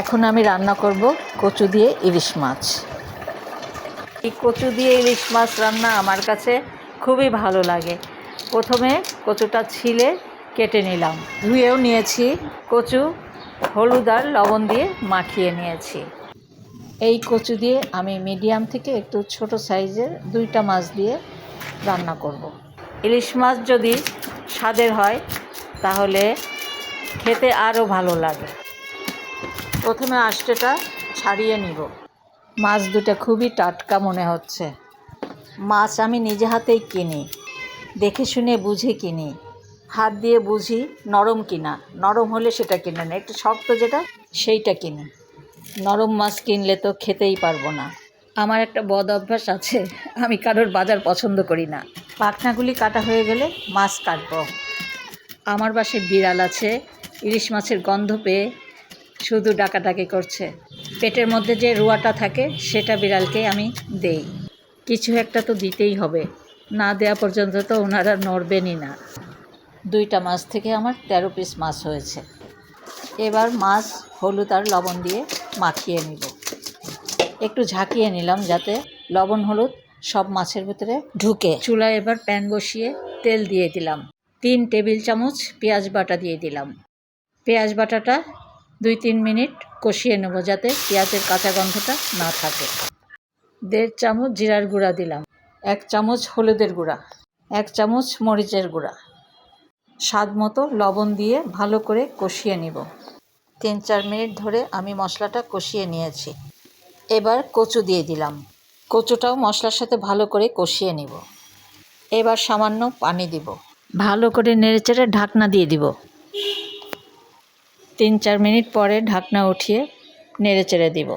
এখন আমি রান্না করব কচু দিয়ে ইলিশ মাছ। এই কচু দিয়ে ইলিশ মাছ রান্না আমার কাছে খুবই ভালো লাগে। প্রথমে কচুটা ছিলে, কেটে নিলাম। ধুয়েও নিয়েছি কচু, হলুদ আর লবণ দিয়ে মাখিয়ে নিয়েছি। এই কচু দিয়ে আমি মিডিয়াম থেকে একটু ছোট সাইজের দুইটা মাছ দিয়ে রান্না করব। ইলিশ মাছ যদি স্বাদের হয়, তাহলে খেতে আরও ভালো লাগে। প্রথমে আষ্টেটা ছাড়িয়ে নিব। মাছ দুটো খুবই টাটকা মনে হচ্ছে। মাছ আমি নিজে হাতেই কিনি দেখে শুনে বুঝে কিনি। হাত দিয়ে বুঝি নরম কিনা নরম হলে সেটা কিনে না একটু শক্ত যেটা সেইটা কিনি। নরম মাছ কিনলে তো খেতেই পারব না। আমার একটা বদ অভ্যাস আছে আমি কারোর বাজার পছন্দ করি না। পাখনাগুলি কাটা হয়ে গেলে মাছ কাটবো। আমার বাসায় বিড়াল আছে ইলিশ মাছের গন্ধ পেয়ে শুধু ডাকাডাকি করছে। পেটের মধ্যে যে রুয়াটা থাকে, সেটা বিড়ালকে আমি দেই। কিছু একটা তো দিতেই হবে। না দেওয়া পর্যন্ত তো ওনারা নড়বেনই না। দুইটা মাছ থেকে আমার তেরো পিস মাছ হয়েছে। এবার মাছ, হলুদ আর লবণ দিয়ে মাখিয়ে নিব। একটু ঝাঁকিয়ে নিলাম যাতে লবণ, হলুদ সব মাছের ভিতরে ঢুকে। চুলায় এবার প্যান বসিয়ে তেল দিয়ে দিলাম। তিন টেবিল চামচ পেঁয়াজ বাটা দিয়ে দিলাম। পেঁয়াজ বাটাটা দুই তিন মিনিট কষিয়ে নেব যাতে পেঁয়াজের কাঁচা গন্ধটা না থাকে। দেড় চামচ জিরার গুঁড়া দিলাম। এক চামচ হলুদের গুঁড়া। এক চামচ মরিচের গুঁড়া। স্বাদ মতো লবণ দিয়ে ভালো করে কষিয়ে নিব। তিন চার মিনিট ধরে আমি মশলাটা কষিয়ে নিয়েছি। এবার কচু দিয়ে দিলাম। কচুটাও মশলার সাথে ভালো করে কষিয়ে নিব। এবার সামান্য পানি দিব। ভালো করে নেড়েচেড়ে ঢাকনা দিয়ে দিব। তিন চার মিনিট পরে ঢাকনা উঠিয়ে নেড়ে চেড়ে দিব।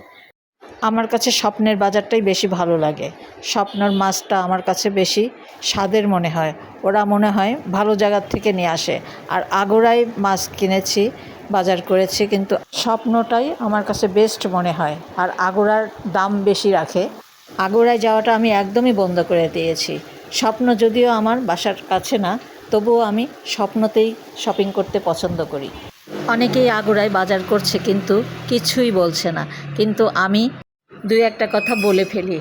আমার কাছে স্বপ্নের বাজারটাই বেশি ভালো লাগে। স্বপ্নর মাছটা আমার কাছে বেশি স্বাদের মনে হয়। ওরা মনে হয় ভালো জায়গার থেকে নিয়ে আসে। আর আগোড়ায় মাছ কিনেছি, বাজার করেছি, কিন্তু স্বপ্নটাই আমার কাছে বেস্ট মনে হয়। আর আগোড়ার দাম বেশি রাখে। আগোড়ায় যাওয়াটা আমি একদমই বন্ধ করে দিয়েছি। স্বপ্ন যদিও আমার বাসার কাছে না, তবুও আমি স্বপ্নতেই শপিং করতে পছন্দ করি। অনেকেই আগুড়ায় বাজার করছে, কিন্তু কিছুই বলছে না। কিন্তু আমি দুই একটা কথা বলে ফেলি।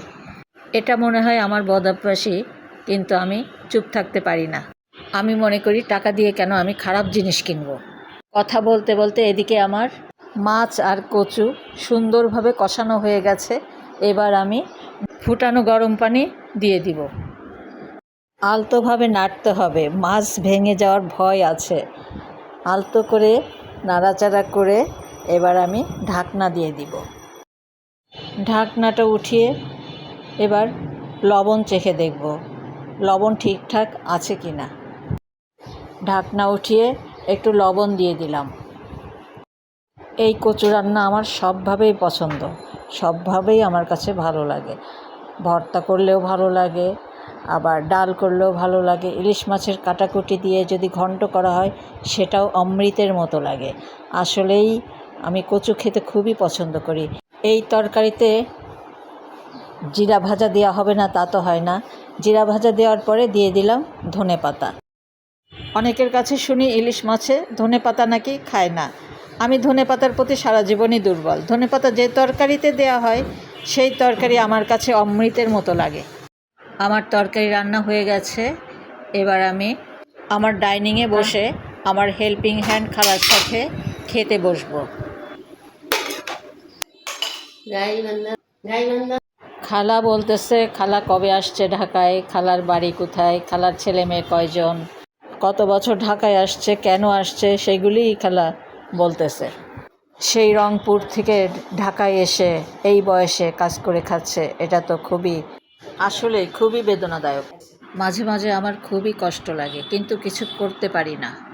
এটা মনে হয় আমার বদাভ্যাসই, কিন্তু আমি চুপ থাকতে পারি না। আমি মনে করি টাকা দিয়ে কেন আমি খারাপ জিনিস কিনবো। কথা বলতে বলতে এদিকে আমার মাছ আর কচু সুন্দরভাবে কষানো হয়ে গেছে। এবার আমি ফুটানো গরম পানি দিয়ে দিব। আলতোভাবে নাড়তে হবে। মাছ ভেঙে যাওয়ার ভয় আছে। আলতো করে নাড়াচাড়া করে এবার আমি ঢাকনা দিয়ে দিব। ঢাকনাটা উঠিয়ে এবার লবণ চেখে দেখব, লবণ ঠিকঠাক আছে কি না। ঢাকনা উঠিয়ে একটু লবণ দিয়ে দিলাম। এই কচু রান্না আমার সবভাবেই পছন্দ, সবভাবেই আমার কাছে ভালো লাগে। ভর্তা করলেও ভালো লাগে আবার ডাল করলেও ভালো লাগে। ইলিশ মাছের কাটাকুটি দিয়ে যদি ঘন্ট করা হয়, সেটাও অমৃতের মতো লাগে। আসলেই আমি কচু খেতে খুবই পছন্দ করি। এই তরকারিতে জিরা ভাজা দেওয়া হবে না, তা তো হয় না। জিরা ভাজা দেওয়ার পরে দিয়ে দিলাম ধনে পাতা। অনেকের কাছে শুনি ইলিশ মাছে ধনে পাতা নাকি খায় না। আমি ধনে পাতার প্রতি সারা জীবনই দুর্বল। ধনে পাতা যে তরকারিতে দেওয়া হয়, সেই তরকারি আমার কাছে অমৃতের মতো লাগে। আমার তরকারি রান্না হয়ে গেছে। এবার আমি আমার ডাইনিংয়ে বসে আমার হেল্পিং হ্যান্ড খালার সাথে খেতে বসবো। খালা বলতেছে, খালা কবে আসছে ঢাকায়? খালার বাড়ি কোথায়? খালার ছেলে মেয়ে কয়জন? কত বছর ঢাকায় আসছে? কেন আসছে? সেগুলিই খালা বলতেছে। সেই রংপুর থেকে ঢাকায় এসে এই বয়সে কাজ করে খাচ্ছে। এটা তো খুবই আসলে খুবই বেদনাদায়ক। মাঝে মাঝে আমার খুবই কষ্ট লাগে কিন্তু কিছু করতে পারি না।